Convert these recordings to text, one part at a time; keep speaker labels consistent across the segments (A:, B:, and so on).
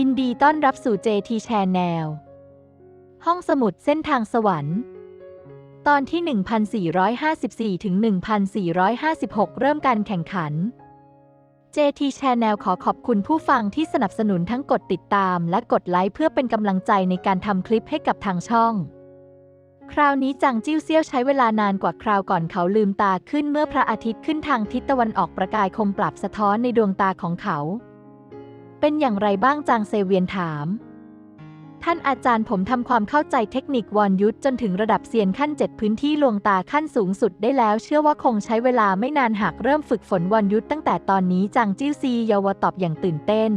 A: ยินดีต้อนรับสู่ JT Channel ห้องสมุดเส้นทางสวรรค์ ตอนที่ 1454 ถึง 1456 เริ่มการแข่งขัน JT Channel ขอขอบคุณผู้ฟังที่สนับสนุนทั้งกดติดตามและกดไลค์เพื่อเป็นกำลังใจในการทำคลิปให้กับทางช่อง คราวนี้จางจิ้วเซี่ยวใช้เวลานานกว่าคราวก่อนเขาลืมตาขึ้นเมื่อพระอาทิตย์ขึ้นทางทิศตะวันออกประกายคมปรับสะท้อนในดวงตาของเขา เป็นอย่างไรบ้างจางเซเวียนถาม ท่านอาจารย์ผมทำความเข้าใจเทคนิควอนยุทธจนถึงระดับเซียนขั้นเจ็ดพื้นที่ลวงตาขั้นสูงสุดได้แล้ว เชื่อว่าคงใช้เวลาไม่นานหากเริ่มฝึกฝนวอนยุทธตั้งแต่ตอนนี้จางจิ้วซีเยาวตอบอย่างตื่นเต้น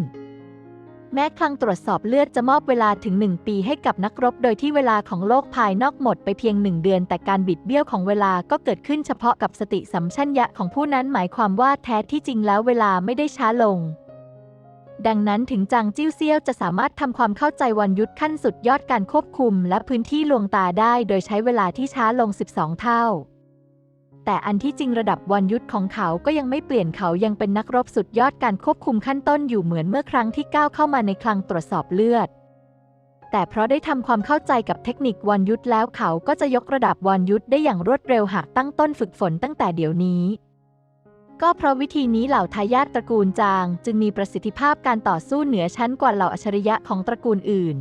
A: แม้คลังตรวจสอบเลือดจะมอบเวลาถึง 1 ปีให้กับนักรบ โดยที่เวลาของโลกภายนอกหมดไปเพียงหนึ่งเดือน แต่การบิดเบี้ยวของเวลาก็เกิดขึ้นเฉพาะกับสติสัมชัญญะของผู้นั้นหมายความว่าแท้ที่จริงแล้วเวลาไม่ได้ช้าลง ดังนั้นถึงจางจิ้วเซี่ยวจะสามารถทำความเข้าใจวันยุทธขั้นสุดยอดการควบคุมและพื้นที่ลวงตาได้โดยใช้เวลาที่ช้าลง 12 เท่า แต่อันที่จริงระดับวันยุทธของเขาก็ยังไม่เปลี่ยนเขายังเป็นนักรบสุดยอดการควบคุมขั้นต้นอยู่เหมือนเมื่อครั้งที่ก้าวเข้ามาในคลังตรวจสอบเลือด แต่เพราะได้ทำความเข้าใจกับเทคนิควันยุทธแล้วเขาก็จะยกระดับวันยุทธได้อย่างรวดเร็วหากตั้งต้นฝึกฝนตั้งแต่เดี๋ยวนี้ ก็เพราะวิธีนี้เหล่าทายาทตระกูลจาง จึงมีประสิทธิภาพการต่อสู้เหนือชั้นกว่าเหล่าอัจฉริยะของตระกูลอื่น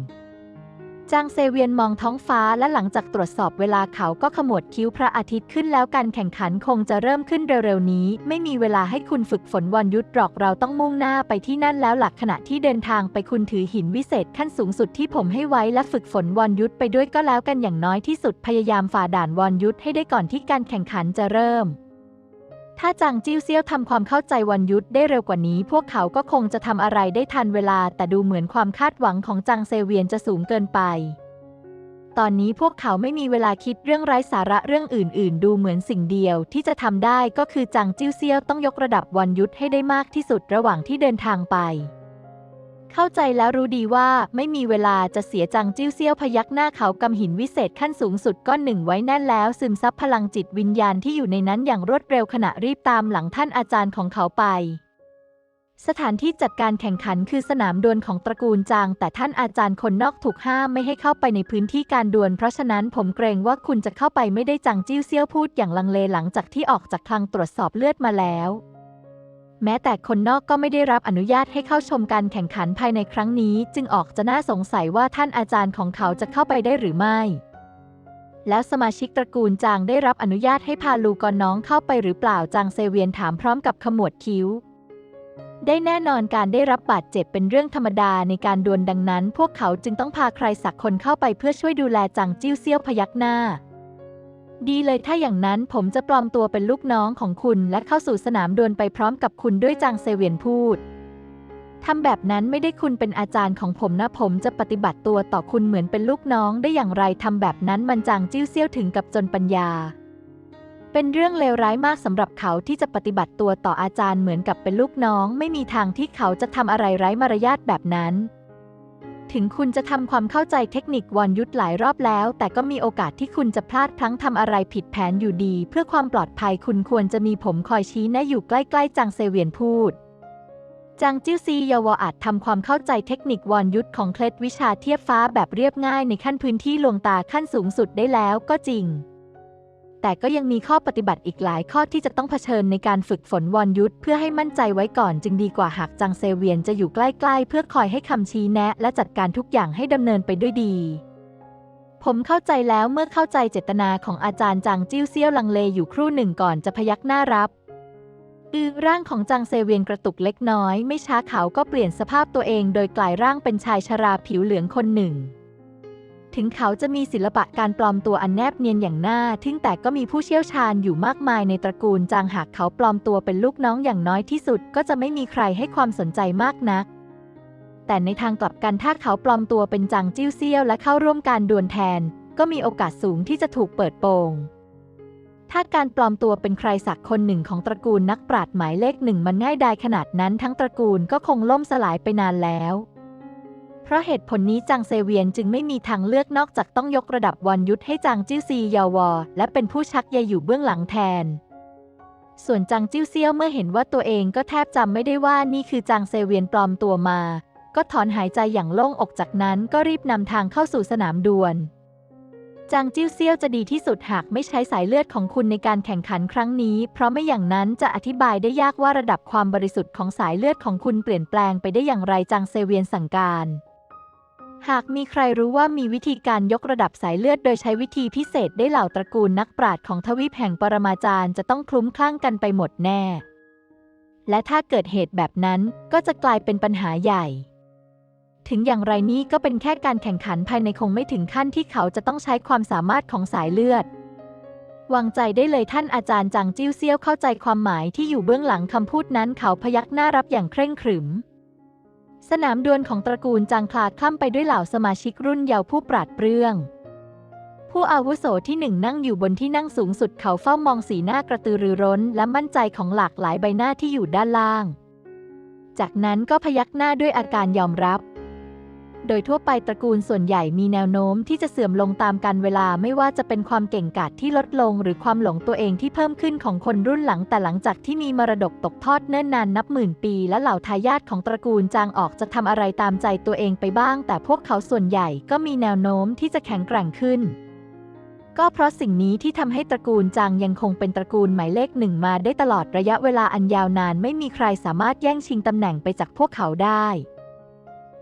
A: จางเซเวียนมองท้องฟ้าและหลังจากตรวจสอบเวลาเขาก็ขมวดคิ้วพระอาทิตย์ขึ้นแล้วการแข่งขันคงจะเริ่มขึ้นเร็วๆนี้ ไม่มีเวลาให้คุณฝึกฝนวันยุทธหรอกเราต้องมุ่งหน้าไปที่นั่นแล้วหลักขณะที่เดินทางไปคุณถือหินวิเศษขั้นสูงสุดที่ผมให้ไว้และฝึกฝนวันยุทธไปด้วยก็แล้วกันอย่างน้อยที่สุดพยายามฝ่าด่านวันยุทธให้ได้ก่อนที่การแข่งขันจะเริ่ม ถ้าจางจิ้วเซี่ยวทำความเข้าใจวันยุทธได้เร็วกว่านี้ พวกเขาก็คงจะทำอะไรได้ทันเวลา แต่ดูเหมือนความคาดหวังของจางเซเวียนจะสูงเกินไป ตอนนี้พวกเขาไม่มีเวลาคิดเรื่องไร้สาระเรื่องอื่น ๆ ดูเหมือนสิ่งเดียวที่จะทำได้ก็คือจางจิ้วเซี่ยวต้องยกระดับวันยุทธให้ได้มากที่สุดระหว่างที่เดินทางไป เข้าใจแล้วรู้ดีว่าไม่มีเวลาจะเสียจังจิ้วเซี่ยวพยักหน้าเขากำหินวิเศษขั้นสูงสุดก้อนหนึ่งไว้แน่นแล้ว ซึมซับพลังจิตวิญญาณที่อยู่ในนั้นอย่างรวดเร็วขณะรีบตามหลังท่านอาจารย์ของเขาไป สถานที่จัดการแข่งขันคือสนามดวลของตระกูลจาง แต่ท่านอาจารย์คนนอกถูกห้ามไม่ให้เข้าไปในพื้นที่การดวลเพราะฉะนั้นผมเกรงว่าคุณจะเข้าไปไม่ได้จังจิ้วเซี่ยวพูดอย่างลังเลหลังจากที่ออกจากคลังตรวจสอบเลือดมาแล้ว แม้แต่คนนอกก็ไม่ได้รับอนุญาตให้เข้าชมการแข่งขันภายในครั้งนี้ จึงออกจะน่าสงสัยว่าท่านอาจารย์ของเขาจะเข้าไปได้หรือไม่ แล้วสมาชิกตระกูลจางได้รับอนุญาตให้พาลูกอนน้องเข้าไปหรือเปล่าจางเซเวียนถามพร้อมกับขมวดคิ้ว ได้แน่นอนการได้รับบาดเจ็บเป็นเรื่องธรรมดาในการดวลดังนั้น พวกเขาจึงต้องพาใครสักคนเข้าไปเพื่อช่วยดูแลจางจิ้วเซี่ยวพยักหน้า ดีเลยถ้าอย่างนั้นผมจะปลอมตัวเป็นลูกน้องของคุณและเข้าสู่สนามดวลไปพร้อมกับคุณด้วยจางเซเวียนพูดทำแบบนั้นไม่ได้คุณเป็นอาจารย์ของผมนะผมจะปฏิบัติตัวต่อคุณเหมือนเป็นลูกน้องได้อย่างไรทำแบบนั้นมันจางจิ้วเซี่ยวถึงกับจนปัญญา เป็นเรื่องเลวร้ายมากสำหรับเขาที่จะปฏิบัติตัวต่ออาจารย์เหมือนกับเป็นลูกน้อง ไม่มีทางที่เขาจะทำอะไรไร้มารยาทแบบนั้น ถึงคุณจะทำความเข้าใจเทคนิควอนยุทธหลายรอบแล้ว แต่ก็มีโอกาสที่คุณจะพลาดพลั้งทำอะไรผิดแผนอยู่ดี เพื่อความปลอดภัยคุณควรจะมีผมคอยชี้แนะอยู่ใกล้ๆ จางเซเวียนพูดจางจิ้วซีเยาวอาจทำความเข้าใจเทคนิควอนยุทธของเคล็ดวิชาเทียบฟ้าแบบเรียบง่ายในขั้นพื้นที่ลวงตาขั้นสูงสุดได้แล้วก็จริง แต่ก็ยังมีข้อปฏิบัติอีกหลายข้อที่จะต้องเผชิญในการฝึกฝนวอนยุทธเพื่อให้มั่นใจไว้ก่อนจึงดีกว่าหากจางเซเวียนจะอยู่ใกล้ๆ เพื่อคอยให้คำชี้แนะ และจัดการทุกอย่างให้ดำเนินไปด้วยดี ผมเข้าใจแล้วเมื่อเข้าใจเจตนาของอาจารย์จางจิ้วเซี่ยวลังเลอยู่ครู่หนึ่งก่อนจะพยักหน้ารับอือร่างของจางเซเวียนกระตุกเล็กน้อย ไม่ช้าเขาก็เปลี่ยนสภาพตัวเอง โดยกลายร่างเป็นชายชราผิวเหลืองคนหนึ่ง ถึงเขาจะมีศิลปะการปลอมตัวอันแนบเนียนอย่างน่าทึ่งแต่ก็มีผู้เชี่ยวชาญอยู่มากมายในตระกูลจางหากเขาปลอมตัวเป็นลูกน้องอย่างน้อยที่สุด ก็จะไม่มีใครให้ความสนใจมากนัก แต่ในทางกลับกันถ้าเขาปลอมตัวเป็นจางจิ้วเซี่ยวและเข้าร่วมการดวลแทน ก็มีโอกาสสูงที่จะถูกเปิดโปงถ้าการปลอมตัวเป็นใครสักคนหนึ่งของตระกูลนักปราชญ์หมายเลขหนึ่งมันง่ายดายขนาดนั้นทั้งตระกูลก็คงล่มสลายไปนานแล้ว เพราะเหตุผลนี้จางเซเวียนจึงไม่มีทางเลือกนอกจากต้องยกระดับวันยุทธให้จางจิ้วซียาวอ และเป็นผู้ชักใยอยู่เบื้องหลังแทน ส่วนจางจิ้วเซี่ยวเมื่อเห็นว่าตัวเองก็แทบจำไม่ได้ว่านี่คือจางเซเวียนปลอมตัวมา ก็ถอนหายใจอย่างโล่งอกจากนั้นก็รีบนำทางเข้าสู่สนามดวลจางจิ้วเซี่ยวจะดีที่สุดหากไม่ใช้สายเลือดของคุณในการแข่งขันครั้งนี้ เพราะไม่อย่างนั้นจะอธิบายได้ยากว่าระดับความบริสุทธิ์ของสายเลือดของคุณเปลี่ยนแปลงไปได้อย่างไรจางเซเวียนสั่งการ หากมีใครรู้ว่ามีวิธีการยกระดับสายเลือดโดยใช้วิธีพิเศษได้เหล่าตระกูลนักปราชญ์ของทวีปแห่งปรมาจารย์จะต้องคลุ้มคลั่งกันไปหมดแน่ และถ้าเกิดเหตุแบบนั้นก็จะกลายเป็นปัญหาใหญ่ ถึงอย่างไรนี้ก็เป็นแค่การแข่งขันภายในคงไม่ถึงขั้นที่เขาจะต้องใช้ความสามารถของสายเลือด วางใจได้เลยท่านอาจารย์จางจิ้วเซี่ยวเข้าใจความหมายที่อยู่เบื้องหลังคำพูดนั้นเขาพยักหน้ารับอย่างเคร่งขรึม สนามดวลของตระกูลจางคลาดคล่ำไปด้วยเหล่าสมาชิกรุ่นเยาว์ผู้ปราดเปรื่อง ผู้อาวุโสที่หนึ่งนั่งอยู่บนที่นั่งสูงสุดเขาเฝ้ามองสีหน้ากระตือรือร้น และมั่นใจของหลากหลายใบหน้าที่อยู่ด้านล่าง จากนั้นก็พยักหน้าด้วยอาการยอมรับ โดยทั่วไปตระกูลส่วนใหญ่มีแนวโน้มที่จะเสื่อมลงตามกาลเวลาไม่ว่าจะเป็นความเก่งกาจที่ลดลง หรือความหลงตัวเองที่เพิ่มขึ้นของคนรุ่นหลัง แต่หลังจากที่มีมรดกตกทอดเนิ่นนานนับหมื่นปี และเหล่าทายาทของตระกูลจางออกจะทำอะไรตามใจตัวเองไปบ้าง แต่พวกเขาส่วนใหญ่ก็มีแนวโน้มที่จะแข็งแกร่งขึ้นก็เพราะสิ่งนี้ที่ทำให้ตระกูลจางยังคงเป็นตระกูลหมายเลขหนึ่งมาได้ตลอดระยะเวลาอันยาวนาน ไม่มีใครสามารถแย่งชิงตำแหน่งไปจากพวกเขาได้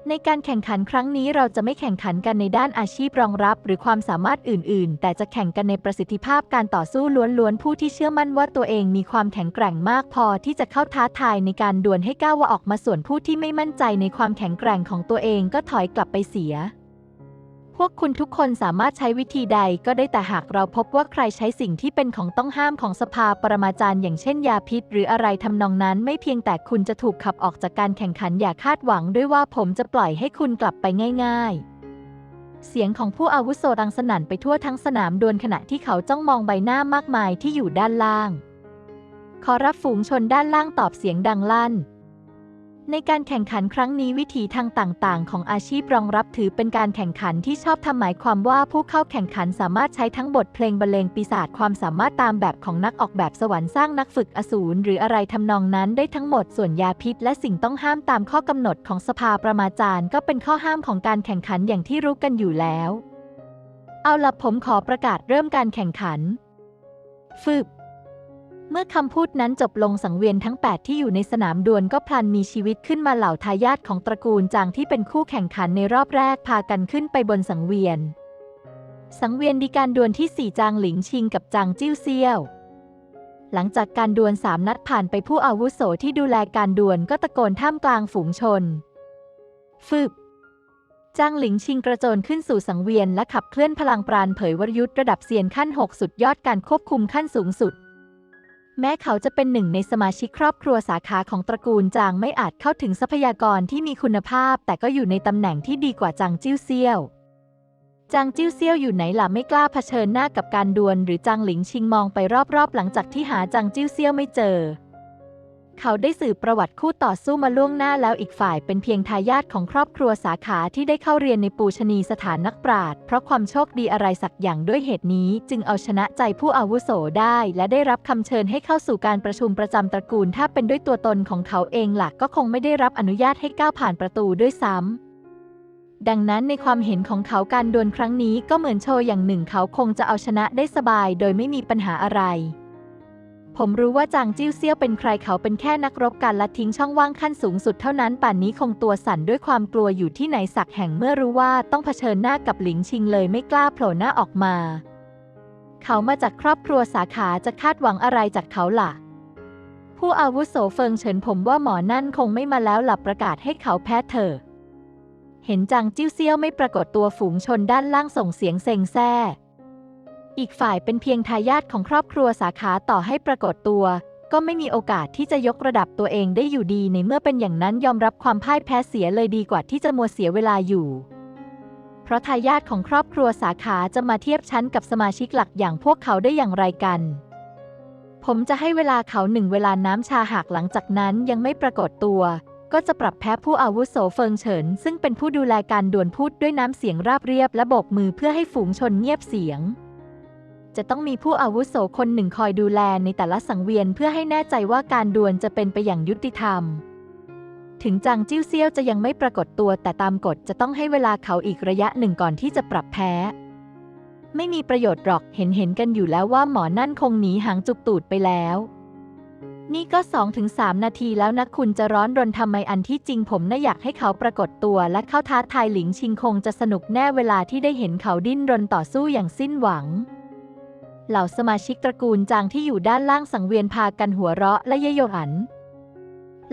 A: ในการแข่งขันครั้งนี้เราจะไม่แข่งขันกันในด้านอาชีพรองรับ หรือความสามารถอื่น ๆ แต่จะแข่งกันในประสิทธิภาพการต่อสู้ล้วน ๆ ผู้ที่เชื่อมั่นว่าตัวเองมีความแข็งแกร่งมากพอที่จะเข้าท้าทายในการดวลให้ก้าวว่าออกมาส่วนผู้ที่ไม่มั่นใจในความแข็งแกร่งของตัวเองก็ถอยกลับไปเสีย พวกคุณทุกคนสามารถใช้วิธีใดก็ได้แต่หากเราพบว่าใครใช้สิ่งที่เป็นของต้องห้ามของสภาปรมาจารย์อย่างเช่นยาพิษ หรืออะไรทำนองนั้น ไม่เพียงแต่คุณจะถูกขับออกจากการแข่งขันอย่าคาดหวังด้วยว่าผมจะปล่อยให้คุณกลับไปง่าย ๆเสียงของผู้อาวุโสดังสนั่นไปทั่วทั้งสนามดวลขณะที่เขาจ้องมองใบหน้ามากมายที่อยู่ด้านล่าง ขอรับฝูงชนด้านล่างตอบเสียงดังลั่น ในการแข่งขันครั้งนี้วิถีทางต่าง ๆ ของอาชีพรองรับถือเป็นการแข่งขันที่ชอบทำหมายความว่าผู้เข้าแข่งขันสามารถใช้ทั้งบทเพลงบรรเลงปีศาจความสามารถตามแบบของนักออกแบบสวรรค์สร้างนักฝึกอสูรหรืออะไรทำนองนั้นได้ทั้งหมดส่วนยาพิษ และสิ่งต้องห้ามตามข้อกำหนดของสภาประมาจารย์ก็เป็นข้อห้ามของการแข่งขันอย่างที่รู้กันอยู่แล้ว เอาล่ะผมขอประกาศเริ่มการแข่งขันฟึบ เมื่อคำพูดนั้นจบลงสังเวียนทั้ง 8 ที่อยู่ในสนามดวลก็พลันมีชีวิตขึ้นมาเหล่าทายาทของตระกูลจางที่เป็นคู่แข่งขันในรอบแรกพากันขึ้นไปบนสังเวียน สังเวียนดีการดวลที่ 4 จางหลิงชิงกับจางจิ้วเซียว หลังจากการดวลสามนัดผ่านไปผู้อาวุโสที่ดูแลการดวลก็ตะโกนท่ามกลางฝูงชนฟึบจางหลิงชิงกระโจนขึ้นสู่สังเวียนและขับเคลื่อนพลังปราณเผยวรยุทธ์ระดับเซียนขั้น 6 สุดยอดการควบคุมขั้นสูงสุด แม้เขาจะเป็นหนึ่งในสมาชิกครอบครัวสาขาของตระกูลจางไม่อาจเข้าถึงทรัพยากรที่มีคุณภาพ แต่ก็อยู่ในตำแหน่งที่ดีกว่าจางจิ้วเซียวจางจิ้วเซียวอยู่ไหนล่ะไม่กล้าเผชิญหน้ากับการดวลหรือจางหลิงชิงมองไปรอบๆ หลังจากที่หาจางจิ้วเซียวไม่เจอ เขาได้สืบประวัติคู่ต่อสู้มาล่วงหน้าแล้วอีกฝ่ายเป็นเพียงทายาทของครอบครัวสาขาที่ได้เข้าเรียนในปูชนีสถานนักปราชญ์เพราะความโชคดีอะไรสักอย่างด้วยเหตุนี้ จึงเอาชนะใจผู้อาวุโสได้ และได้รับคำเชิญให้เข้าสู่การประชุมประจำตระกูล ถ้าเป็นด้วยตัวตนของเขาเองหลักก็คงไม่ได้รับอนุญาตให้ก้าวผ่านประตูด้วยซ้ำดังนั้นในความเห็นของเขาการดวลครั้งนี้ก็เหมือนโชว์อย่างหนึ่งเขาคงจะเอาชนะได้สบายโดยไม่มีปัญหาอะไร ผมรู้ว่าจางจิ้วเซี่ยวเป็นใครเขาเป็นแค่นักรบการละทิ้งช่องว่างขั้นสูงสุดเท่านั้น ป่านนี้คงตัวสั่นด้วยความกลัวอยู่ที่ไหนสักแห่งเมื่อรู้ว่าต้องเผชิญหน้ากับหลิงชิงเลยไม่กล้าโผล่หน้าออกมา เขามาจากครอบครัวสาขาจะคาดหวังอะไรจากเขาล่ะ ผู้อาวุโสเฟิงเฉินผมว่าหมอนั่นคงไม่มาแล้วหลับประกาศให้เขาแพ้เถอเห็นจางจิ้วเซี่ยวไม่ปรากฏตัวฝูงชนด้านล่างส่งเสียงเซ็งแซ่ อีกฝ่ายเป็นเพียงทายาทของครอบครัวสาขาต่อให้ปรากฏตัว ก็ไม่มีโอกาสที่จะยกระดับตัวเองได้อยู่ดีในเมื่อเป็นอย่างนั้นยอมรับความพ่ายแพ้เสียเลยดีกว่าที่จะมัวเสียเวลาอยู่ เพราะทายาทของครอบครัวสาขาจะมาเทียบชั้นกับสมาชิกหลักอย่างพวกเขาได้อย่างไรกัน ผมจะให้เวลาเขาหนึ่งเวลาน้ำชาหากหลังจากนั้นยังไม่ปรากฏตัว ก็จะปรับแพ้ผู้อาวุโสเฟิงเฉิน ซึ่งเป็นผู้ดูแลการด่วลพูดด้วยน้ำเสียงราบเรียบและโบกมือเพื่อให้ฝูงชนเงียบเสียง จะต้องมีผู้อาวุโสคนหนึ่งคอยดูแลในแต่ละสังเวียนเพื่อให้แน่ใจว่าการดวลจะเป็นไปอย่างยุติธรรม ถึงจางจิ้วเซี่ยวจะยังไม่ปรากฏตัวแต่ตามกฎจะต้องให้เวลาเขาอีกระยะหนึ่งก่อนที่จะปรับแพ้ ไม่มีประโยชน์หรอกเห็นเห็นกันอยู่แล้วว่าหมอนั่นคงหนีหางจุกตูดไปแล้ว นี่ก็2-3นาทีแล้วนะคุณจะร้อนรนทำไมอันที่จริงผมน่ะอยากให้เขาปรากฏตัวและเข้าท้าทายหลิงชิงคงจะสนุกแน่เวลาที่ได้เห็นเขาดิ้นรนต่อสู้อย่างสิ้นหวัง เหล่าสมาชิกตระกูลจางที่อยู่ด้านล่างสังเวียนพากันหัวเราะและเยโยหัน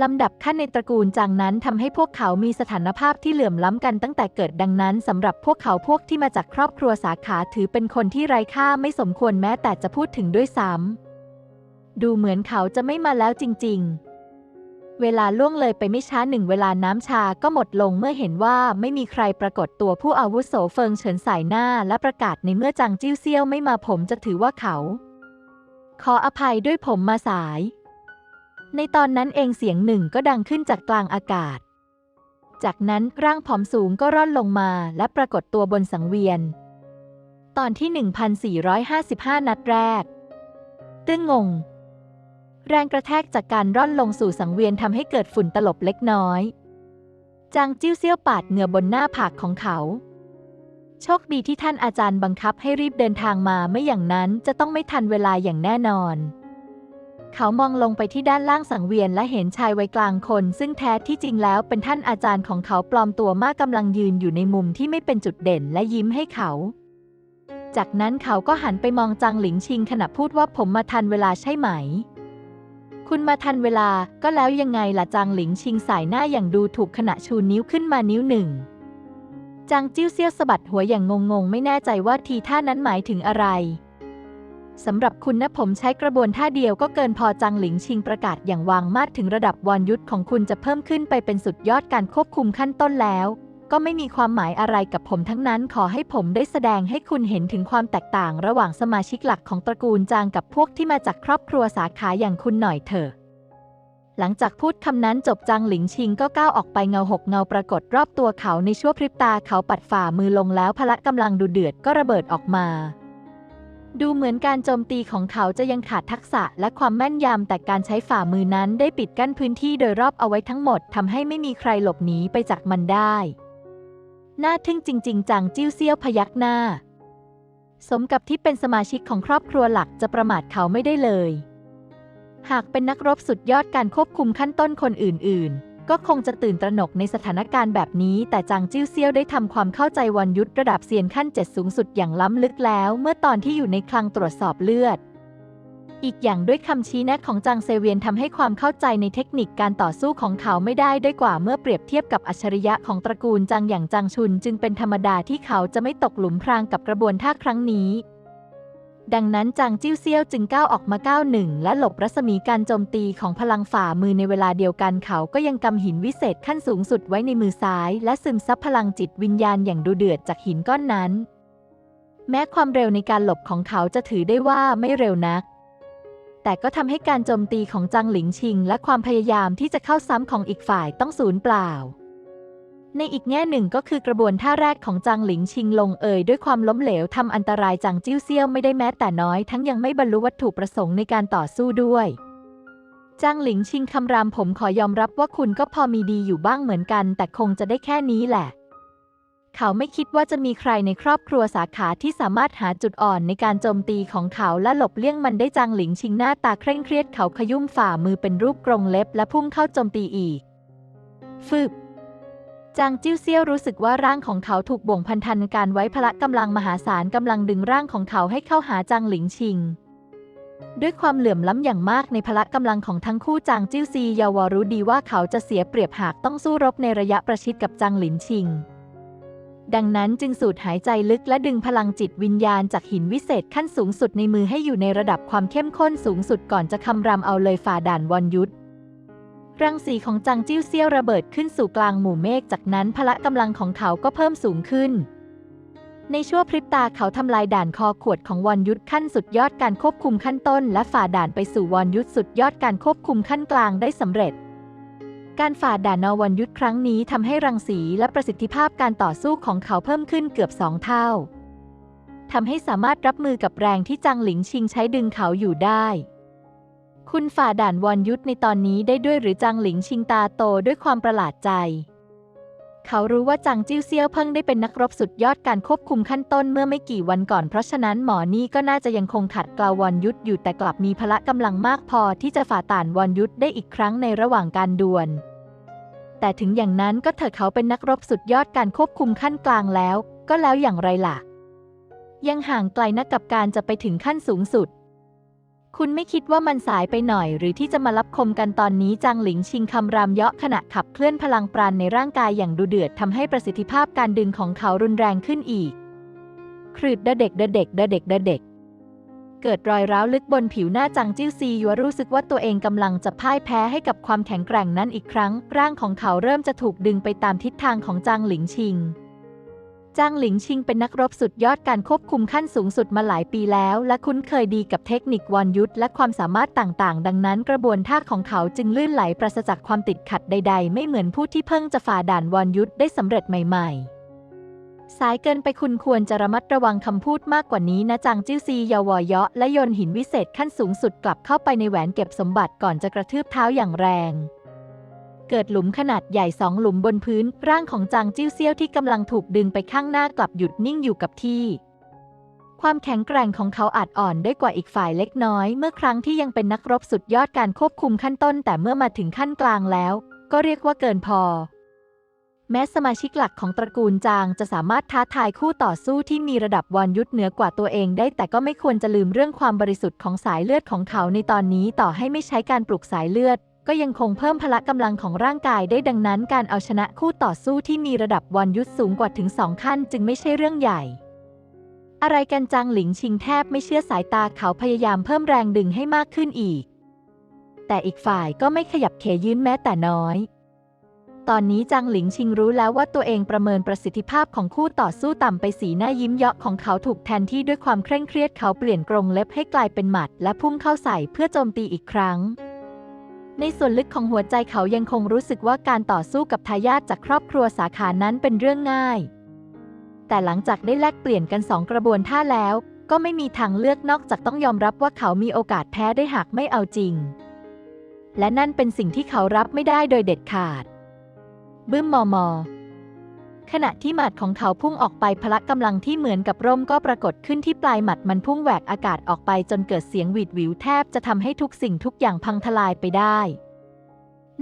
A: ลำดับขั้นในตระกูลจางนั้นทำให้พวกเขามีสถานภาพที่เหลื่อมล้ำกันตั้งแต่เกิดดังนั้นสำหรับพวกเขาพวกที่มาจากครอบครัวสาขาถือเป็นคนที่ไร้ค่าไม่สมควรแม้แต่จะพูดถึงด้วยซ้ำดูเหมือนเขาจะไม่มาแล้วจริง ๆ เวลาล่วงเลยไปไม่ช้าหนึ่งเวลาน้ำชาก็หมดลงเมื่อเห็นว่าไม่มีใครปรากฏตัวผู้อาวุโสเฟิงเฉินสายหน้าและประกาศในเมื่อจางจิ้วเซี่ยวไม่มาผมจะถือว่าเขา ขออภัยด้วยผมมาสาย ในตอนนั้นเองเสียงหนึ่งก็ดังขึ้นจากกลางอากาศ จากนั้นร่างผอมสูงก็ร่อนลงมาและปรากฏตัวบนสังเวียน ตอนที่ 1455 นัดแรก ตึ้งงง แรงกระแทกจากการร่อนลงสู่สังเวียนทำให้เกิดฝุ่นตลบเล็กน้อย จางจิ้วเซี่ยวปาดเหงื่อบนหน้าผากของเขา โชคดีที่ท่านอาจารย์บังคับให้รีบเดินทางมาไม่อย่างนั้นจะต้องไม่ทันเวลาอย่างแน่นอน เขามองลงไปที่ด้านล่างสังเวียนและเห็นชายวัยกลางคน ซึ่งแท้ที่จริงแล้วเป็นท่านอาจารย์ของเขาปลอมตัวมากกำลังยืนอยู่ในมุมที่ไม่เป็นจุดเด่นและยิ้มให้เขาจากนั้นเขาก็หันไปมองจางหลิงชิงขณะพูดว่าผมมาทันเวลาใช่ไหม คุณมาทันเวลาก็แล้วยังไงล่ะจางหลิงชิงสายหน้าอย่างดูถูกขณะชูนิ้วขึ้นมานิ้วหนึ่งจางจิ้วเซี่ยวสะบัดหัวอย่างงงๆ ไม่แน่ใจว่าทีท่านั้นหมายถึงอะไรสำหรับคุณนะผมใช้กระบวนท่าเดียวก็เกินพอจางหลิงชิงประกาศอย่างวางมาดถึงระดับวอนยุทธของคุณจะเพิ่มขึ้นไปเป็นสุดยอดการควบคุมขั้นต้นแล้ว ก็ไม่มีความหมายอะไรกับผมทั้งนั้นขอให้ผมได้แสดงให้คุณเห็นถึงความแตกต่างระหว่างสมาชิกหลักของตระกูลจางกับพวกที่มาจากครอบครัวสาขาอย่างคุณหน่อยเถอะ หลังจากพูดคำนั้นจบจางหลิงชิงก็ก้าวออกไปเงาหกเงาปรากฏรอบตัวเขาในชั่วพริบตาเขาปัดฝ่ามือลงแล้วพละกำลังดูเดือดก็ระเบิดออกมาดูเหมือนการโจมตีของเขาจะยังขาดทักษะและความแม่นยำแต่การใช้ฝ่ามือนั้นได้ปิดกั้นพื้นที่โดยรอบเอาไว้ทั้งหมดทำให้ไม่มีใครหลบหนีไปจากมันได้ น่าทึ่งจริง ๆ จังจิ้วเซี่ยวพยักหน้า สมกับที่เป็นสมาชิกของครอบครัวหลักจะประมาทเขาไม่ได้เลย หากเป็นนักรบสุดยอดการควบคุมขั้นต้นคนอื่น ๆ ก็คงจะตื่นตระหนกในสถานการณ์แบบนี้ แต่จางจิ้วเซี่ยวได้ทำความเข้าใจวันยุทธระดับเซียนขั้นเจ็ดสูงสุดอย่างล้ำลึกแล้ว เมื่อตอนที่อยู่ในคลังตรวจสอบเลือด อีกอย่างด้วยคำชี้แนะของจางเซเวียนทำให้ความเข้าใจในเทคนิคการต่อสู้ของเขาไม่ได้ด้อยกว่าเมื่อเปรียบเทียบกับอัจฉริยะของตระกูลจางอย่างจางชุน จึงเป็นธรรมดาที่เขาจะไม่ตกหลุมพรางกับกระบวนท่าครั้งนี้ ดังนั้นจางจิ้วเซี่ยวจึงก้าวออกมาก้าวหนึ่งและหลบรัศมีการโจมตีของพลังฝ่ามือในเวลาเดียวกันเขาก็ยังกำหินวิเศษขั้นสูงสุดไว้ในมือซ้าย และซึมซับพลังจิตวิญญาณอย่างดูเดือดจากหินก้อนนั้น แม้ความเร็วในการหลบของเขาจะถือได้ว่าไม่เร็วนัก แต่ก็ทำให้การโจมตีของจางหลิงชิง และความพยายามที่จะเข้าซ้ำของอีกฝ่ายต้องสูญเปล่า ในอีกแง่หนึ่งก็คือกระบวนท่าแรกของจางหลิงชิงลงเอยด้วยความล้มเหลวทำอันตรายจางจิ้วเซี่ยวไม่ได้แม้แต่น้อยทั้งยังไม่บรรลุวัตถุประสงค์ในการต่อสู้ด้วยจางหลิงชิงคำรามผมขอยอมรับว่าคุณก็พอมีดีอยู่บ้างเหมือนกัน แต่คงจะได้แค่นี้แหละ เขาไม่คิดว่าจะมีใครในครอบครัวสาขาที่สามารถหาจุดอ่อนในการโจมตีของเขาและหลบเลี่ยงมันได้จางหลิงชิงหน้าตาเคร่งเครียดเขาขยุ่มฝ่ามือเป็นรูปกรงเล็บและพุ่งเข้าโจมตีอีก ฟึบจางจิ้วเซี่ยวรู้สึกว่าร่างของเขาถูกบ่วงพันธันการไว้พละกำลังมหาศาลกำลังดึงร่างของเขาให้เข้าหาจางหลิงชิง ด้วยความเหลื่อมล้ำอย่างมากในพละกำลังของทั้งคู่จางจิ้วซียาวรู้ดีว่าเขาจะเสียเปรียบหากต้องสู้รบในระยะประชิดกับจางหลินชิง ดังนั้นจึงสูดหายใจลึกและดึงพลังจิตวิญญาณจากหินวิเศษขั้นสูงสุดในมือให้อยู่ในระดับความเข้มข้นสูงสุดก่อนจะคำรามเอาเลยฝ่าด่านวอนยุทธรังสีของจังจิ้วเซี่ยวระเบิดขึ้นสู่กลางหมู่เมฆจากนั้นพละกำลังของเขาก็เพิ่มสูงขึ้น ในชั่วพริบตาเขาทำลายด่านคอขวดของวอนยุทธขั้นสุดยอดการควบคุมขั้นต้น และฝ่าด่านไปสู่วอนยุทธสุดยอดการควบคุมขั้นกลางได้สำเร็จ การฝ่าด่านนวอนยุทธครั้งนี้ทำให้รังสีและประสิทธิภาพการต่อสู้ของเขาเพิ่มขึ้นเกือบสองเท่าทำให้สามารถรับมือกับแรงที่จังหลิงชิงใช้ดึงเขาอยู่ได้ คุณฝ่าด่านวอนยุทธในตอนนี้ได้ด้วยหรือจางหลิงชิงตาโตด้วยความประหลาดใจ เขารู้ว่าจางจิ้วเซียวเพิ่งได้เป็นนักรบสุดยอดการควบคุมขั้นต้นเมื่อไม่กี่วันก่อน เพราะฉะนั้นหมอนี่ก็น่าจะยังคงขัดกลาวอนยุทธอยู่แต่กลับมีพละกำลังมากพอที่จะฝ่าด่านวอนยุทธได้อีกครั้งในระหว่างการดวล แต่ถึงอย่างนั้นก็เถอะเขาเป็นนักรบสุดยอดการควบคุมขั้นกลางแล้ว ก็แล้วอย่างไรล่ะ ยังห่างไกลนักกับการจะไปถึงขั้นสูงสุด คุณไม่คิดว่ามันสายไปหน่อย หรือที่จะมารับคมกันตอนนี้จางหลิงชิงคำรามเยาะขณะขับเคลื่อนพลังปราณในร่างกายอย่างดูเดือดทำให้ประสิทธิภาพการดึงของเขารุนแรงขึ้นอีกครืดเดเด็กเดเด็กเดเด็กเดเด็ก เกิดรอยร้าวลึกบนผิวหน้าจางจิ้วซียัวรู้สึกว่าตัวเองกำลังจะพ่ายแพ้ให้กับความแข็งแกร่งนั้นอีกครั้ง ร่างของเขาเริ่มจะถูกดึงไปตามทิศทางของจางหลิงชิง จางหลิงชิงเป็นนักรบสุดยอดการควบคุมขั้นสูงสุดมาหลายปีแล้ว และคุ้นเคยดีกับเทคนิควอนยุทธและความสามารถต่างๆ ดังนั้นกระบวนท่าของเขาจึงลื่นไหลปราศจากความติดขัดใด ๆ ไม่เหมือนผู้ที่เพิ่งจะฝ่าด่านวอนยุทธได้สำเร็จใหม่ ๆ สายเกินไปคุณควรจะระมัดระวังคำพูดมากกว่านี้นะจางจิ้วซียาวอเยาะและโยนหินวิเศษขั้นสูงสุดกลับเข้าไปในแหวนเก็บสมบัติก่อนจะกระทืบเท้าอย่างแรง เกิดหลุมขนาดใหญ่สองหลุมบนพื้น ร่างของจางจิ้วเซี่ยวที่กำลังถูกดึงไปข้างหน้ากลับหยุดนิ่งอยู่กับที่ความแข็งแกร่งของเขาอาจอ่อนได้กว่าอีกฝ่ายเล็กน้อย เมื่อครั้งที่ยังเป็นนักรบสุดยอดการควบคุมขั้นต้น แต่เมื่อมาถึงขั้นกลางแล้ว ก็เรียกว่าเกินพอ แม้สมาชิกหลักของตระกูลจางจะสามารถท้าทายคู่ต่อสู้ที่มีระดับวอนยุทธเหนือกว่าตัวเองได้ แต่ก็ไม่ควรจะลืมเรื่องความบริสุทธิ์ของสายเลือดของเขาในตอนนี้ต่อให้ไม่ใช้การปลุกสายเลือด ก็ยังคงเพิ่มพละกำลังของร่างกายได้ดังนั้นการเอาชนะคู่ต่อสู้ที่มีระดับวอนยุทธสูงกว่าถึงสองขั้นจึงไม่ใช่เรื่องใหญ่ อะไรกันจางหลิงชิงแทบไม่เชื่อสายตาเขาพยายามเพิ่มแรงดึงให้มากขึ้นอีก แต่อีกฝ่ายก็ไม่ขยับเขยื้นแม้แต่น้อย ตอนนี้จางหลิงชิงรู้แล้วว่าตัวเองประเมินประสิทธิภาพของคู่ต่อสู้ต่ำไปสีหน้ายิ้มเยาะของเขาถูกแทนที่ด้วยความเคร่งเครียดเขาเปลี่ยนกรงเล็บให้กลายเป็นหมัด และพุ่งเข้าใส่เพื่อโจมตีอีกครั้ง ในส่วนลึกของหัวใจเขายังคงรู้สึกว่าการต่อสู้กับทายาทจากครอบครัวสาขานั้นเป็นเรื่องง่าย แต่หลังจากได้แลกเปลี่ยนกันสองกระบวนท่าแล้ว ก็ไม่มีทางเลือกนอกจากต้องยอมรับว่าเขามีโอกาสแพ้ได้หากไม่เอาจริง และนั่นเป็นสิ่งที่เขารับไม่ได้โดยเด็ดขาด บึ้มมอมอ ขณะที่หมัดของเขาพุ่งออกไปพละกำลังที่เหมือนกับร่มก็ปรากฏขึ้นที่ปลายหมัดมันพุ่งแหวกอากาศออกไปจนเกิดเสียงหวีดหวิวแทบจะทำให้ทุกสิ่งทุกอย่างพังทลายไปได้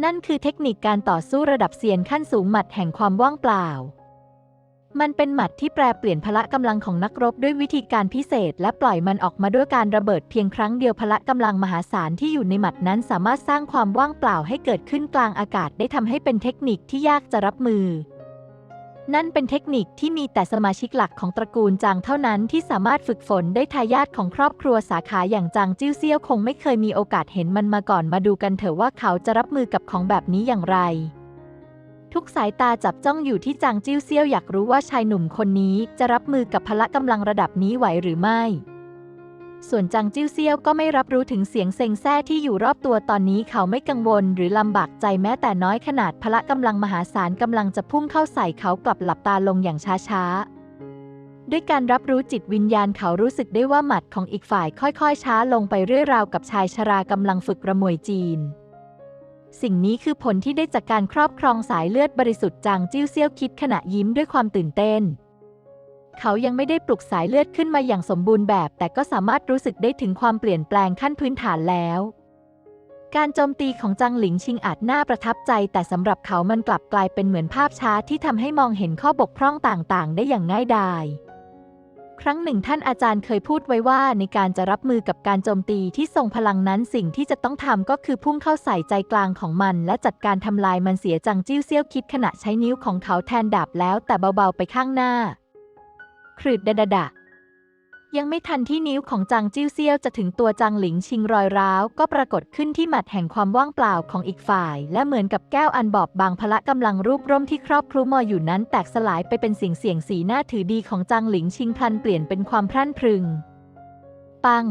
A: นั่นคือเทคนิคการต่อสู้ระดับเซียนขั้นสูงหมัดแห่งความว่างเปล่า มันเป็นหมัดที่แปรเปลี่ยนพละกำลังของนักรบด้วยวิธีการพิเศษ และปล่อยมันออกมาด้วยการระเบิดเพียงครั้งเดียวพละกำลังมหาศาลที่อยู่ในหมัดนั้นสามารถสร้างความว่างเปล่าให้เกิดขึ้นกลางอากาศได้ทำให้เป็นเทคนิคที่ยากจะรับมือ นั่นเป็นเทคนิคที่มีแต่สมาชิกหลักของตระกูลจางเท่านั้นที่สามารถฝึกฝนได้ทายาทของครอบครัวสาขาอย่างจางจิ้วเซี่ยวคงไม่เคยมีโอกาสเห็นมันมาก่อนมาดูกันเถอะว่าเขาจะรับมือกับของแบบนี้อย่างไร ทุกสายตาจับจ้องอยู่ที่จางจิ้วเซี่ยวอยากรู้ว่าชายหนุ่มคนนี้จะรับมือกับพละกำลังระดับนี้ไหวหรือไม่ ส่วนจางจิ้วเซี่ยวก็ไม่รับรู้ถึงเสียงเซ็งแซ่ที่อยู่รอบตัวตอนนี้เขาไม่กังวลหรือลำบากใจแม้แต่น้อยขนาดพละกำลังมหาศาลกำลังจะพุ่งเข้าใส่เขากลับหลับตาลงอย่างช้าๆ ด้วยการรับรู้จิตวิญญาณเขารู้สึกได้ว่าหมัดของอีกฝ่ายค่อยๆ ช้าลงไปเรื่อยราวกับชายชรากำลังฝึกระมวยจีน สิ่งนี้คือผลที่ได้จากการครอบครองสายเลือดบริสุทธิ์จางจิ้วเซี่ยวคิดขณะยิ้มด้วยความตื่นเต้น เขายังไม่ได้ปลุกสายเลือดขึ้นมาอย่างสมบูรณ์แบบ แต่ก็สามารถรู้สึกได้ถึงความเปลี่ยนแปลงขั้นพื้นฐานแล้ว การโจมตีของจางหลิงชิงอาจน่าประทับใจ แต่สำหรับเขามันกลับกลายเป็นเหมือนภาพช้าที่ทำให้มองเห็นข้อบกพร่องต่างๆ ได้อย่างง่ายดายครั้งหนึ่งท่านอาจารย์เคยพูดไว้ว่าในการจะรับมือกับการโจมตีที่ทรงพลังนั้นสิ่งที่จะต้องทำก็คือพุ่งเข้าใส่ใจกลางของมัน และจัดการทำลายมันเสียจังจิ้วเซี่ยวคิดขณะใช้นิ้วของเขาแทนดาบแล้วแต่เบาๆไปข้างหน้า ครืดดะดะดะยังไม่ทันที่นิ้วของจางจิ้วเซี่ยวจะถึงตัวจางหลิงชิงรอยร้าว ก็ปรากฏขึ้นที่หมัดแห่งความว่างเปล่าของอีกฝ่าย และเหมือนกับแก้วอันบอบบางพละกำลังรูปร่มที่ครอบคลุมมออยู่นั้น แตกสลายไปเป็นสียงเสียงสีหน้าถือดีของจางหลิงชิงพลันเปลี่ยนเป็นความพรั่นพรึง ปัง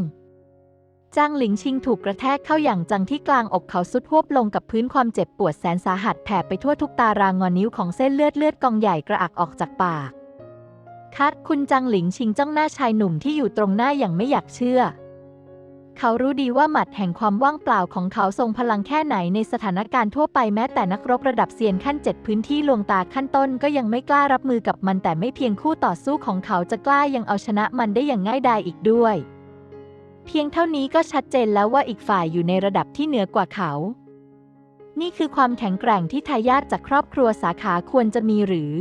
A: จางหลิงชิงถูกกระแทกเข้าอย่างจังที่กลางอกเขาสุดหวบลงกับพื้นความเจ็บปวดแสนสาหัสแผ่ไปทั่วทุกตารางงอนิ้วของเส้นเลือดเลือดกองใหญ่กระอักออกจากปาก คัดคุณจังหลิงชิงจ้องหน้าชายหนุ่มที่อยู่ตรงหน้าอย่างไม่อยากเชื่อ เขารู้ดีว่าหมัดแห่งความว่างเปล่าของเขาทรงพลังแค่ไหนในสถานการณ์ทั่วไปแม้แต่นักรบระดับเซียนขั้นเจ็ดพื้นที่ลวงตาขั้นต้นก็ยังไม่กล้ารับมือกับมันแต่ไม่เพียงคู่ต่อสู้ของเขาจะกล้ายังเอาชนะมันได้อย่างง่ายดายอีกด้วย เพียงเท่านี้ก็ชัดเจนแล้วว่าอีกฝ่ายอยู่ในระดับที่เหนือกว่าเขา นี่คือความแข็งแกร่งที่ทายาทจากครอบครัวสาขาควรจะมีหรือ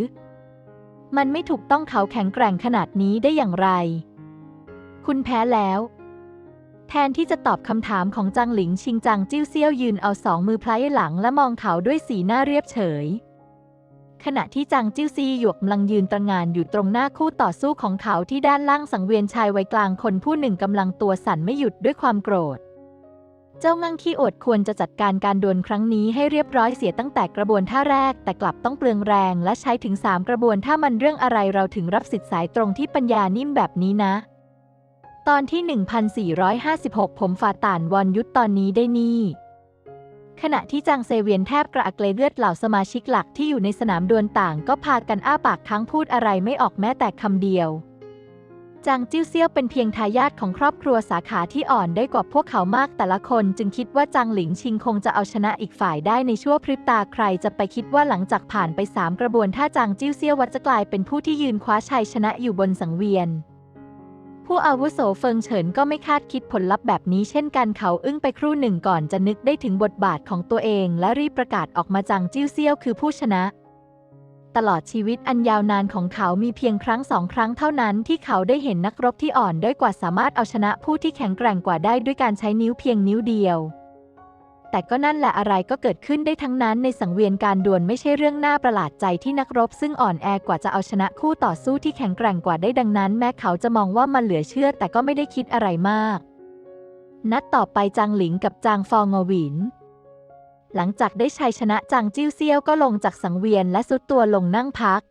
A: มันไม่ถูกต้องเขาแข็งแกร่งขนาดนี้ได้อย่างไร คุณแพ้แล้ว แทนที่จะตอบคำถามของจางหลิงชิงจางจิ้วเซี่ยวยืนเอาสองมือพลายหลังและมองเขาด้วยสีหน้าเรียบเฉย ขณะที่จางจิ้วซีหยวกกำลังยืนตระงานอยู่ตรงหน้าคู่ต่อสู้ของเขาที่ด้านล่างสังเวียนชายวัยกลางคนผู้หนึ่งกำลังตัวสั่นไม่หยุดด้วยความโกรธ เจ้างั่งขี้อดควรจะจัดการการดวลครั้งนี้ให้เรียบร้อยเสียตั้งแต่กระบวนท่าแรก แต่กลับต้องเปลืองแรงและใช้ถึงสามกระบวนท่ามันเรื่องอะไรเราถึงรับสิทธิ์สายตรงที่ปัญญานิ่มแบบนี้นะ ตอนที่ 1456 ผมฝ่าต่านวอนยุทธตอนนี้ได้นี่ขณะที่จางเซเวียนแทบกระอักเลเลือดเหล่าสมาชิกหลักที่อยู่ในสนามดวลต่าง ก็พากันอ้าปากค้างพูดอะไรไม่ออกแม้แต่คำเดียว จางจิ้วเซี่ยวเป็นเพียงทายาทของครอบครัวสาขาที่อ่อนได้กว่าพวกเขามากแต่ละคนจึงคิดว่าจางหลิงชิงคงจะเอาชนะอีกฝ่ายได้ในชั่วพริบตาใครจะไปคิดว่าหลังจากผ่านไปสามกระบวนท่าจางจิ้วเซี่ยววัดจะกลายเป็นผู้ที่ยืนคว้าชัยชนะอยู่บนสังเวียน ผู้อาวุโสเฟิงเฉินก็ไม่คาดคิดผลลัพธ์แบบนี้เช่นกันเขาอึ้งไปครู่หนึ่งก่อนจะนึกได้ถึงบทบาทของตัวเอง และรีบประกาศออกมาจางจิ้วเซี่ยวคือผู้ชนะ ตลอดชีวิตอันยาวนานของเขามีเพียงครั้งสองครั้งเท่านั้นที่เขาได้เห็นนักรบที่อ่อนด้อยกว่าสามารถเอาชนะผู้ที่แข็งแกร่งกว่าได้ด้วยการใช้นิ้วเพียงนิ้วเดียว แต่ก็นั่นแหละอะไรก็เกิดขึ้นได้ทั้งนั้นในสังเวียนการดวลไม่ใช่เรื่องน่าประหลาดใจที่นักรบซึ่งอ่อนแอกว่าจะเอาชนะคู่ต่อสู้ที่แข็งแกร่งกว่าได้ดังนั้น แม้เขาจะมองว่ามันเหลือเชื่อแต่ก็ไม่ได้คิดอะไรมาก นัดต่อไปจางหลิงกับจางฟองอหวิน หลังจากได้ชัยชนะจางจิ้วเซี่ยวก็ลงจากสังเวียนและสุดตัวลงนั่งพัก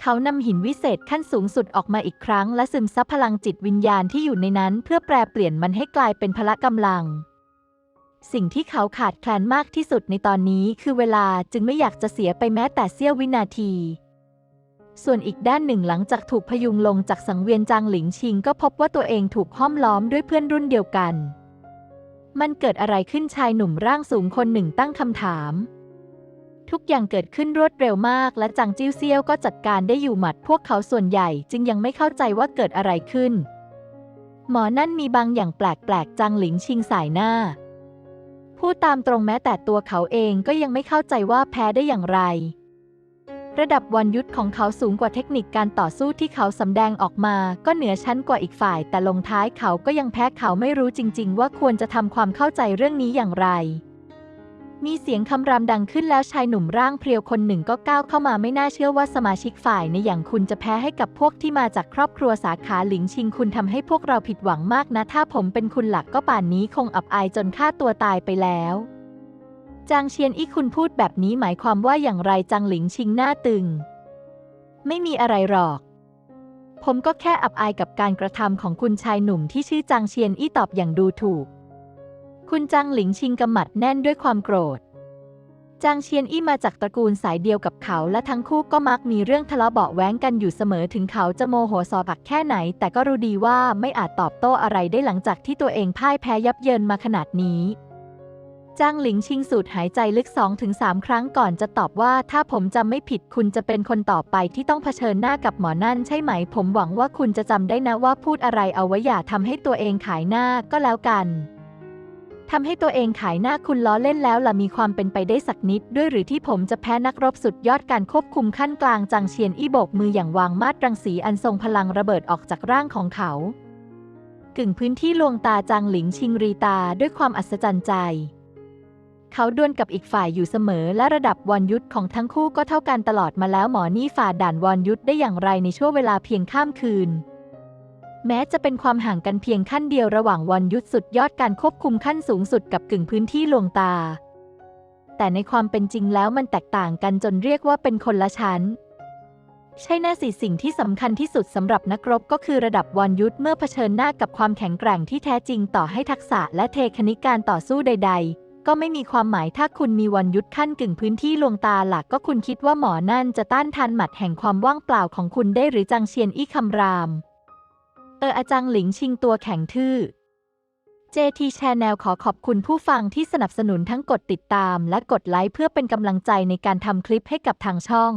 A: เขานำหินวิเศษขั้นสูงสุดออกมาอีกครั้ง และซึมซับพลังจิตวิญญาณที่อยู่ในนั้น เพื่อแปลเปลี่ยนมันให้กลายเป็นพละกำลัง สิ่งที่เขาขาดแคลนมากที่สุดในตอนนี้คือเวลาจึงไม่อยากจะเสียไปแม้แต่เสี้ยววินาทีส่วนอีกด้านหนึ่งหลังจากถูกพยุงลงจากสังเวียนจางหลิงชิงก็พบว่าตัวเองถูกห้อมล้อมด้วยเพื่อนรุ่นเดียวกัน มันเกิดอะไรขึ้นชายหนุ่มร่างสูงคนหนึ่งตั้งคำถาม ทุกอย่างเกิดขึ้นรวดเร็วมาก และจางจิ้วเซียวก็จัดการได้อยู่หมัด พวกเขาส่วนใหญ่จึงยังไม่เข้าใจว่าเกิดอะไรขึ้น หมอนั่นมีบางอย่างแปลกๆจางหลิงชิงสายหน้า พูดตามตรงแม้แต่ตัวเขาเองก็ยังไม่เข้าใจว่าแพ้ได้อย่างไร ระดับวันยุทธของเขาสูงกว่าเทคนิคการต่อสู้ที่เขาสำแดงออกมา ก็เหนือชั้นกว่าอีกฝ่าย แต่ลงท้ายเขาก็ยังแพ้เขาไม่รู้จริง ๆ ว่าควรจะทำความเข้าใจเรื่องนี้อย่างไร มีเสียงคำรามดังขึ้นแล้วชายหนุ่มร่างเพรียวคนหนึ่งก็ก้าวเข้ามาไม่น่าเชื่อว่าสมาชิกฝ่ายในอย่างคุณจะแพ้ให้กับพวกที่มาจากครอบครัวสาขาหลิงชิงคุณทำให้พวกเราผิดหวังมากนะ ถ้าผมเป็นคุณหลักก็ป่านนี้คงอับอายจนฆ่าตัวตายไปแล้ว จางเชียนอี้คุณพูดแบบนี้หมายความว่าอย่างไรจางหลิงชิงหน้าตึง ไม่มีอะไรหรอก ผมก็แค่อับอายกับการกระทำของคุณชายหนุ่มที่ชื่อจางเชียนอี้ตอบอย่างดูถูก คุณจางหลิงชิงกำหมัดแน่นด้วยความโกรธจางเชียนอี้มาจากตระกูลสายเดียวกับเขาและทั้งคู่ก็มักมีเรื่องทะเลาะเบาะแว้งกันอยู่เสมอถึงเขาจะโมโหสอบักแค่ไหน แต่ก็รู้ดีว่าไม่อาจตอบโต้อะไรได้หลังจากที่ตัวเองพ่ายแพ้ยับเยินมาขนาดนี้ จางหลิงชิงสูดหายใจลึก2อถึงสครั้งก่อนจะตอบว่าถ้าผมจำไม่ผิดคุณจะเป็นคนต่อไปที่ต้องเผชิญหน้ากับหมอนั่นใช่ไหม ผมหวังว่าคุณจะจำได้นะว่าพูดอะไรเอาไว้อย่าทำให้ตัวเองขายหน้าก็แล้วกันทำให้ตัวเองขายหน้าคุณล้อเล่นแล้วล่ะมีความเป็นไปได้สักนิด ด้วยหรือที่ผมจะแพ้นักรบสุดยอดการควบคุมขั้นกลางจางเชียนอี้โบกมืออย่างวางมาดรังสีอันทรงพลังระเบิดออกจากร่างของเขา กึ่งพื้นที่ลวงตาจางหลิงชิงรีตาด้วยความอัศจรรย์ใจ เขาดวลกับอีกฝ่ายอยู่เสมอ และระดับวอนยุทธของทั้งคู่ก็เท่ากันตลอดมาแล้วหมอนี่ฝ่าด่านวอนยุทธได้อย่างไรในช่วงเวลาเพียงข้ามคืน แม้จะเป็นความห่างกันเพียงขั้นเดียวระหว่างวันยุทธสุดยอดการควบคุมขั้นสูงสุดกับกึ่งพื้นที่ลวงตา แต่ในความเป็นจริงแล้วมันแตกต่างกันจนเรียกว่าเป็นคนละชั้นใช่น่สิสิ่งที่สำคัญที่สุดสำหรับนักรบก็คือระดับวันยุทธเมื่อเผชิญหน้ากับความแข็งแกร่งที่แท้จริงต่อให้ทักษะและเทคนิคการต่อสู้ใดๆ ก็ไม่มีความหมายถ้าคุณมีวันยุทธขั้นกึ่งพื้นที่ลวงตาหลักก็คุณคิดว่าหมอนั่นจะต้านทานหมัดแห่งความว่างเปล่าของคุณได้หรือจังเชียนอี้คำราม เอออาจารย์หลิงชิงตัวแข็งทื่อ JT Channel ขอขอบคุณผู้ฟังที่สนับสนุนทั้งกดติดตามและกดไลค์เพื่อเป็นกำลังใจในการทำคลิปให้กับทางช่อง